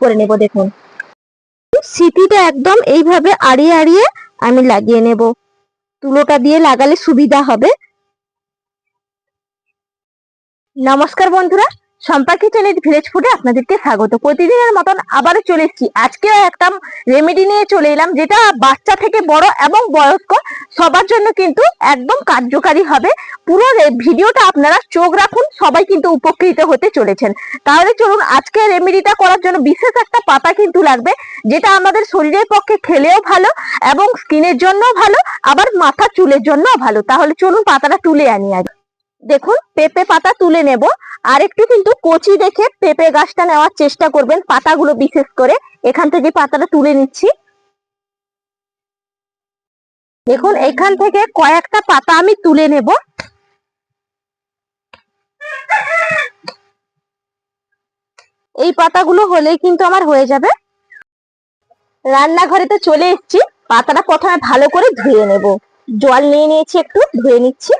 করে নেব, দেখুন। সিটিটা একদম এইভাবে আড়িয়ে আড়িয়ে আমি লাগিয়ে নেব। তুলোটা দিয়ে লাগালে সুবিধা হবে। নমস্কার বন্ধুরা সম্পাকি চ্যানেল ভিলেজ ফুডে আপনাদেরকে স্বাগত। প্রতিদিনের মতন আবারও চলে এসেছি। আজকেও একটা রেমেডি নিয়ে চলে এলাম, যেটা বাচ্চা থেকে বড় এবং বয়স্ক সবার জন্য কিন্তু একদম কার্যকারী হবে। পুরো ভিডিওটা আপনারা চোখ রাখুন, সবাই কিন্তু উপকৃত হতে চলেছেন। তাহলে চলুন আজকে রেমেডিটা করার জন্য বিশেষ একটা পাতা কিন্তু লাগবে, যেটা আমাদের শরীরের পক্ষে খেলেও ভালো এবং স্কিনের জন্য ভালো, আবার মাথা চুলের জন্য ভালো। তাহলে চলুন পাতাটা তুলে আনি আগে। দেখুন, পেঁপে পাতা তুলে নেব। আর একটু কিন্তু কচি দেখে পেঁপে গাছটা নেওয়ার চেষ্টা করবেন পাতাগুলো বিশেষ করে। এখান থেকে পাতাটা তুলে নিচ্ছি। দেখুন, এখান থেকে কয়েকটা পাতা আমি তুলে নেব। এই পাতাগুলো হলেই কিন্তু আমার হয়ে যাবে। রান্নাঘরে তো চলে এসেছি। পাতাটা প্রথমে ভালো করে ধুয়ে নেব। জল নিয়ে নিয়েছি একটু, ধুয়ে নিচ্ছি।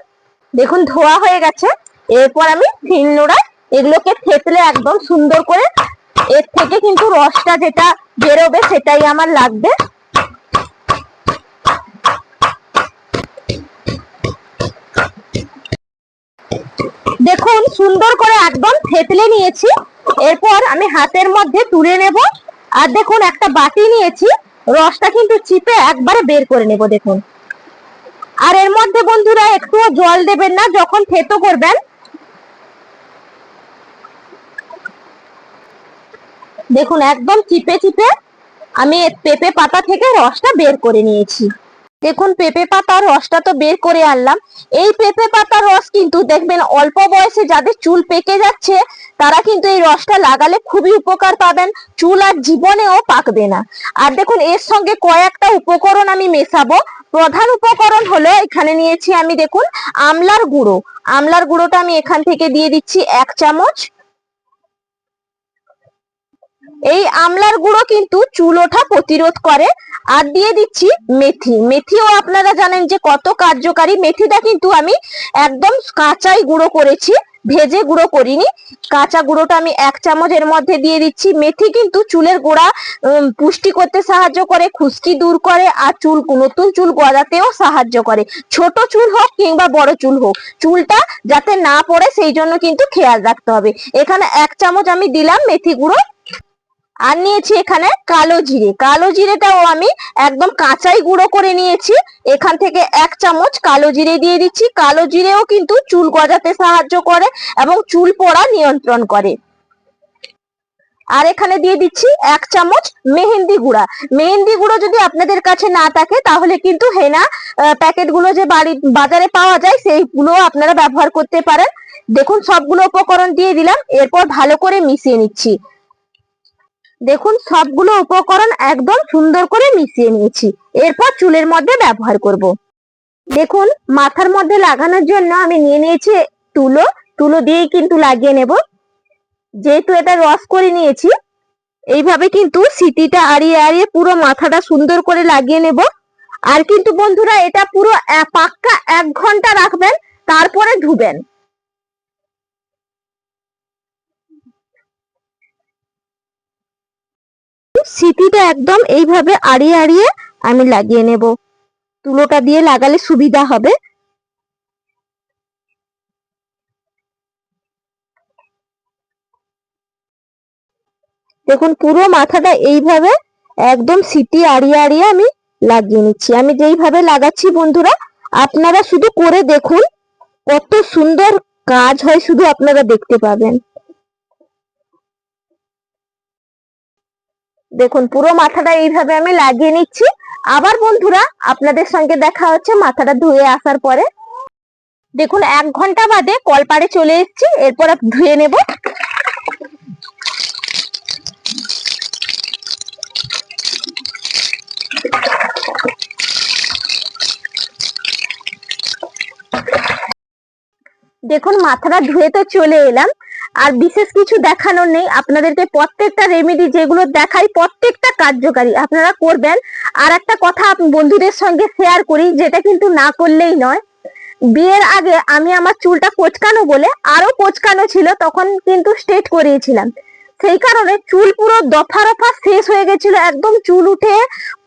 দেখুন, ধোয়া হয়ে গেছে। এরপর আমি শিলনোড়ায় এগুলোকে থেতলে একদম সুন্দর করে, এর থেকে কিন্তু রসটা যেটা বেরোবে সেটাই আমার লাগবে। সুন্দর করে একদম থেতলে নিয়েছি। এরপর আমি হাতের মধ্যে তুলে নেব। আর দেখুন, একটা বাটি নিয়েছি। রসটা কিন্তু চিপে একবারে বের করে নেব, দেখুন। আর এর মধ্যে বন্ধুরা, একটুও জল দেবেন না, যখন থেতো করবেন। দেখুন, একদম চিপে চিপে আমি পেঁপে পাতা থেকে রসটা বের করে নিয়েছি। দেখুন, পেঁপে পাতার রসটা তো বের করে আনলাম। এই পেঁপে পাতার রস কিন্তু দেখবেন, অল্প বয়সে যাদের চুল পেকে যাচ্ছে, তারা কিন্তু এই রসটা লাগালে খুবই উপকার পাবেন। চুল আর জীবনেও পাকবে না। আর দেখুন, এর সঙ্গে কয়েকটা উপকরণ আমি মেশাবো। প্রধান উপকরণ হলো, এখানে নিয়েছি আমি দেখুন, আমলার গুঁড়ো। আমলার গুঁড়োটা আমি এখান থেকে দিয়ে দিচ্ছি এক চামচ। এই আমলার গুঁড়ো কিন্তু চুল ওঠা প্রতিরোধ করে। আর দিয়ে দিচ্ছি মেথি। মেথিও আপনারা জানেন যে কত কার্যকারী। মেথিটা কিন্তু আমি একদম কাঁচাই গুঁড়ো করেছি, ভেজে গুঁড়ো করিনি। কাঁচা গুঁড়োটা আমি এক চামচের মধ্যে দিয়ে দিচ্ছি। মেথি কিন্তু চুলের গোড়া পুষ্টি করতে সাহায্য করে, খুশকি দূর করে, আর চুল, নতুন চুল গজাতেও সাহায্য করে। ছোট চুল হোক কিংবা বড় চুল হোক, চুলটা যাতে না পড়ে, সেই জন্য কিন্তু খেয়াল রাখতে হবে। এখানে এক চামচ আমি দিলাম মেথি গুঁড়ো। আর নিয়েছি এখানে কালো জিরে। কালো জিরেটাও আমি একদম কাঁচাই গুঁড়ো করে নিয়েছি। এখান থেকে এক চামচ কালো জিরে দিয়ে দিচ্ছি। কালো জিরেও কিন্তু চুল গজাতে সাহায্য করে এবং চুল পড়া নিয়ন্ত্রণ করে। আর এখানে দিয়ে দিচ্ছি এক চামচ মেহেন্দি গুঁড়া। মেহেন্দি গুঁড়ো যদি আপনাদের কাছে না থাকে, তাহলে কিন্তু হেনা প্যাকেটগুলো যে বাড়ি, বাজারে পাওয়া যায় সেইগুলো আপনারা ব্যবহার করতে পারেন। দেখুন, সবগুলো উপকরণ দিয়ে দিলাম। এরপর ভালো করে মিশিয়ে নিচ্ছি। দেখুন, সবগুলো উপকরণ একদম সুন্দর করে মিশিয়ে নিয়েছি। এরপর চুলের মধ্যে ব্যবহার করব। দেখুন, মাথার মধ্যে লাগানোর জন্য আমি নিয়ে নিয়েছি তুলো। তুলো দিয়েই কিন্তু লাগিয়ে নেব। যেহেতু এটা রস করে নিয়েছি, এইভাবে কিন্তু সিটিটা আড়িয়ে আড়িয়ে পুরো মাথাটা সুন্দর করে লাগিয়ে নেব। আর কিন্তু বন্ধুরা, এটা পুরো পাক্কা এক ঘণ্টা রাখবেন, তারপরে ধুবেন। সিটিটা একদম এইভাবে আড়িয়ে আড়িয়ে আমি লাগিয়ে নেব। তুলোটা দিয়ে লাগালে সুবিধা হবে। দেখুন, পুরো মাথাটা এইভাবে একদম সিটি আড়িয়ে আড়িয়ে আমি লাগিয়ে নিচ্ছি। আমি যেইভাবে লাগাচ্ছি বন্ধুরা, আপনারা শুধু করে দেখুন। কত সুন্দর কাজ হয় শুধু আপনারা দেখতে পাবেন। দেখুন, পুরো মাথাটা এইভাবে আমি লাগিয়ে নিচ্ছি। আবার বন্ধুরা, আপনাদের সঙ্গে দেখা হচ্ছে মাথাটা ধুয়ে আসার পরে। দেখুন, এক ঘণ্টা বাদে কলপাড়ে চলে এসেছি, এরপর ধুয়ে নেব। দেখুন, মাথাটা ধুয়ে তো চলে এলাম। আর বিশেষ কিছু দেখানোর নেই। আপনাদেরকে প্রত্যেকটা রেমেডি যেগুলো দেখাই, প্রত্যেকটা কার্যকারী আপনারা করবেন। আর একটা কথা বন্ধুদের সঙ্গে শেয়ার করি, যেটা কিন্তু না করলেই নয়। বিয়ের আগে আমি আমার চুলটা কোচকানো বলে আরও কোচকানো ছিল, তখন কিন্তু স্ট্রেট করিয়েছিলাম। সেই কারণে চুল পুরো দফা রফা শেষ হয়ে গেছিল, একদম চুল উঠে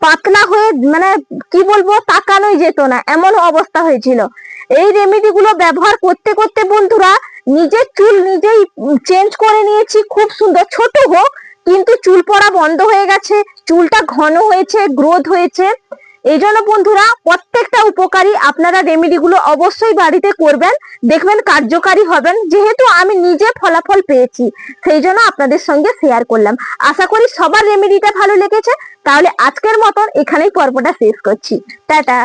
পাতলা হয়ে মানে কি বলব, তাকানোই যেত না, এমন অবস্থা হয়েছিল। এই রেমেডি গুলো ব্যবহার করতে করতে বন্ধুরা নিজের চুল নিজেই চেঞ্জ করে নিয়েছি, খুব সুন্দর। ছোট হোক, কিন্তু চুল পড়া বন্ধ হয়ে গেছে, চুলটা ঘন হয়েছে গ্রোথ হয়েছে। এই জন্য বন্ধুরা প্রত্যেকটা উপকারী আপনারা রেমেডি গুলো অবশ্যই বাড়িতে করবেন, দেখবেন কার্যকারী হবেন। যেহেতু আমি নিজে ফলাফল পেয়েছি, সেই জন্য আপনাদের সঙ্গে শেয়ার করলাম। আশা করি সবার রেমেডিটা ভালো লেগেছে, তাহলে আজকের মতন এখানেই পর্বটা শেষ করছি। টাটা!